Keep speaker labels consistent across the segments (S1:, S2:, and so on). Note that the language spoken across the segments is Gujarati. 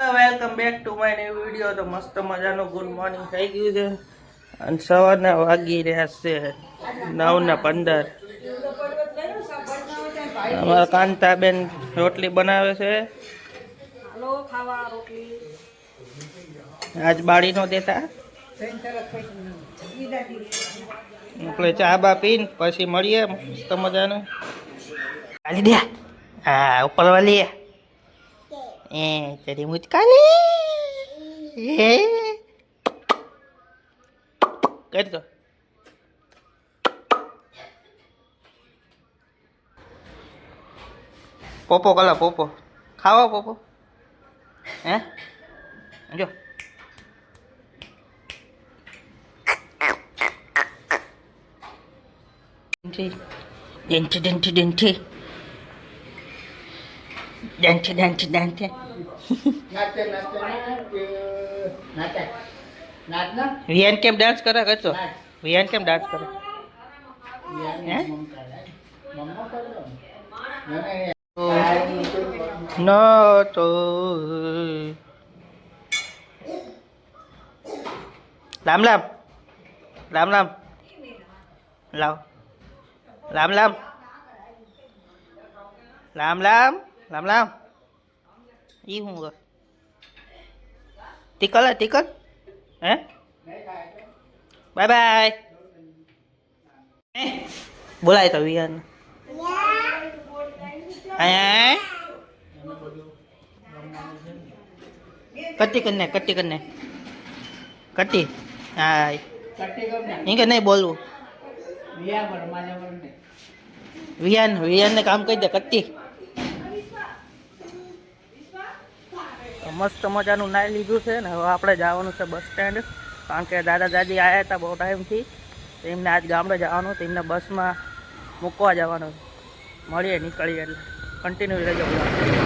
S1: Welcome back to my new video તો મસ્ત મજાનું ગુડ મોર્નિંગ થઈ ગયું છે. અને સવારના વાગી રહ્યા છે નવ ને પંદર. અમારા કાંતાબેન રોટલી બનાવે છે.
S2: હાલો ખાવા રોટલી.
S1: આજ બાળી નો દેતા. આપણે ચા બા પીને પછી મળીએ. મસ્ત મજાનું. હા ઉપર વાલી એ તેરી મુચકાલી એ કરી દો પોપો કલા પોપો ખાવા પોપો હે જો ડેન્ટી ડેન્ટી ડેન્ટી ડેન્ટી ડેન્ટી ડેન્ટી વિયાન કેમ ડાન્સ કરે કરતો વિયાન કેમ ડાન્સ કરે? ન તો રામ રામ. રામ રામ. લાવ. રામ રામ રામ રામ રામ રામ ઈ હું કર ટિકલ હે ટિકલ હે બાય બાય બોલાય તો વિયાન હે કટ્ટી કરીને કટ્ટી કરીને કટ્ટી હા ઈ કે નહીં બોલવું વિયાન વિયાનને કામ કહી દે કટ્ટી મસ્ત મજાનું નાઈ લીધું છે ને હવે આપણે જવાનું છે બસ સ્ટેન્ડ. કારણ કે દાદા દાદી આવ્યા હતા બહુ ટાઈમથી એમને આજ ગામડે જવાનું તો એમને બસમાં મૂકવા જવાનું. મળીએ, નીકળીએ એટલે. કન્ટિન્યુ રહેજો. બધા.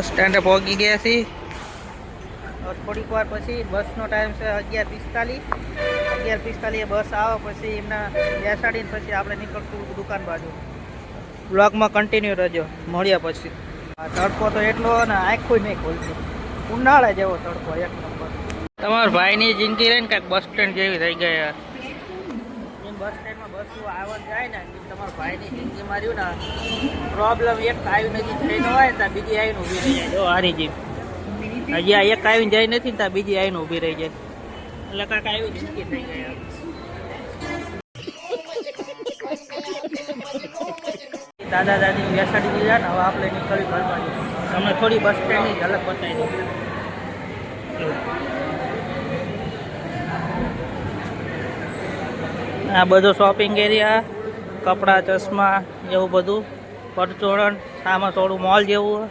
S1: બસ સ્ટેન્ડે પહોંચી ગયા છીએ. થોડીક વાર પછી બસનો ટાઈમ છે અગિયાર પિસ્તાલીસ. અગિયાર પિસ્તાલીસ બસ આવે પછી એમના બેસાડીને પછી આપણે નીકળશું દુકાન બાજુ. બ્લોગમાં કન્ટિન્યુ રહેજો. મળ્યા પછી. તડકો તો એટલો ને આંખું નહીં ખોલતી. ઉનાળા જેવો તડકો એક નંબર. તમારા ભાઈની જિંદગી રહીને કાંઈક બસ સ્ટેન્ડ જેવી થઈ ગયા બસ સ્ટેન્ડમાં આવવા જાય ને તમારા ભાઈની જિંદગી માર્યું ને પ્રોબ્લેમ એક આવી નથી થઈ હોય ત્યાં બીજી આવીને ઊભી રહી જાય. જો હારી જીમ હજી આ એક આવીને જાય નથી ત્યાં બીજી આવીને ઊભી રહી જાય. એટલે કાંઈક આવી જિંદગી થઈ ગયા દાદા દાદી બેસાડી દીધા ને, હવે આપણે નીકળી ઘર તમને થોડી બસ સ્ટેન્ડની ઝલક બતાવી દઉં. આ બધો શોપિંગ એરિયા કપડાં, ચશ્મા એવું બધું પરચોરણ આમાં થોડું મોલ જેવું.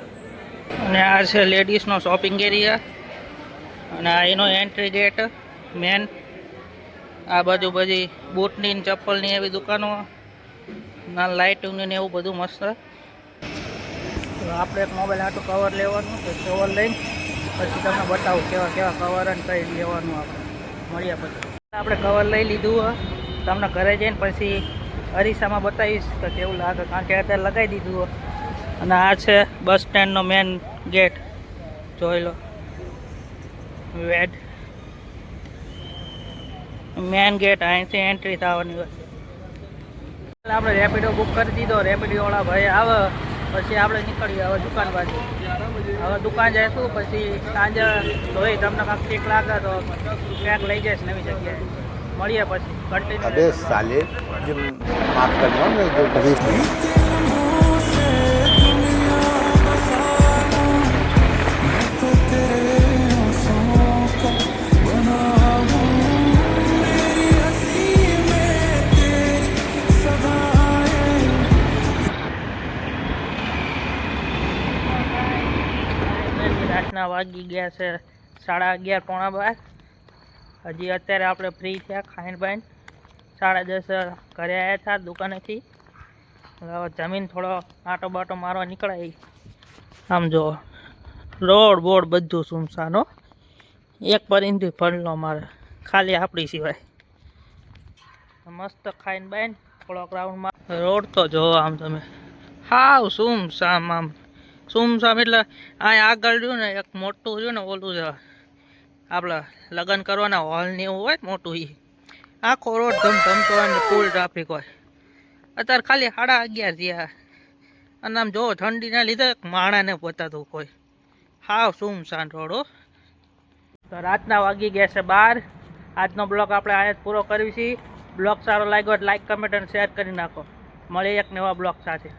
S1: અને આ છે લેડીઝનો શોપિંગ એરિયા અને આ એનો એન્ટ્રી ગેટ મેન આ બાજુ બધી બૂટની ને ચપ્પલની એવી દુકાનો. ના લાઇટની ને એવું બધું મસ્ત. આપણે એક મોબાઈલ આટલું કવર લેવાનું તો કવર લઈને પછી તમને બતાવું કેવા કેવા કવર અને કઈ લેવાનું આપણે. મળ્યા પછી. આપણે કવર લઈ લીધું. તમને ઘરે જઈને પછી અરીસામાં બતાવીશ કે કેવું લાગે. કારણ કે અત્યારે લગાવી દીધું અને આ છે બસ સ્ટેન્ડનો મેન ગેટ. જોઈ લો. વેડ. મેન ગેટ અહીંથી એન્ટ્રી થવાની હોય. આપણે રેપિડો બુક કરી દીધો. રેપિડોવાળા ભાઈ આવે, પછી આપણે નીકળીએ હવે દુકાન બાજુ. હવે દુકાન જઈશું, પછી સાંજે જોઈ તમને કાંઈક ઠીક લાગે તો ક્યાંક લઈ જઈશ નવી જગ્યાએ. મળીએ પછી. કન્ટિન્યુ
S3: અબે સાલે જે માફ
S1: કરજો વાગી ગયા છે સાડા અગિયાર પોણા બાર. હજી અત્યારે આપણે ફ્રી થયા ખાઈને બાઈને સાડા દસ ઘરે આવ્યા હતા દુકાનેથી. હવે જમીન થોડો આટો બાટો મારવા નીકળાય. આમ જો, રોડ બોડ બધું સુમસાનો એક પરિંદી ફરલો મારે, ખાલી આપણી સિવાય. મસ્ત ખાઈને બાઈને થોડોક રાઉન્ડમાં રોડ તો જો આમ તમે, હાવ સુમસામ આમ. સુમસામ એટલે અહીં આગળ રહ્યું ને એક મોટું રહ્યું ને ઓલું છે આપણે લગ્ન કરવાના હોલ ને એવું હોય મોટું એ આખો રોડ ધમધમતો હોય ને ફૂલ ટ્રાફિક હોય. અત્યારે ખાલી સાડા અગિયાર થયા. અને આમ જો ઠંડીના લીધે માણાને પોતાતું કોઈ. હાવ સુમસાન રોડ તો રાતના વાગી ગયા છે બાર. આજનો બ્લોગ આપણે આજે પૂરો કરવી છીએ. બ્લોગ સારો લાગ્યો હોય લાઈક કમેન્ટ અને શેર કરી નાખો. મળીએ એક નવા બ્લોગ સાથે.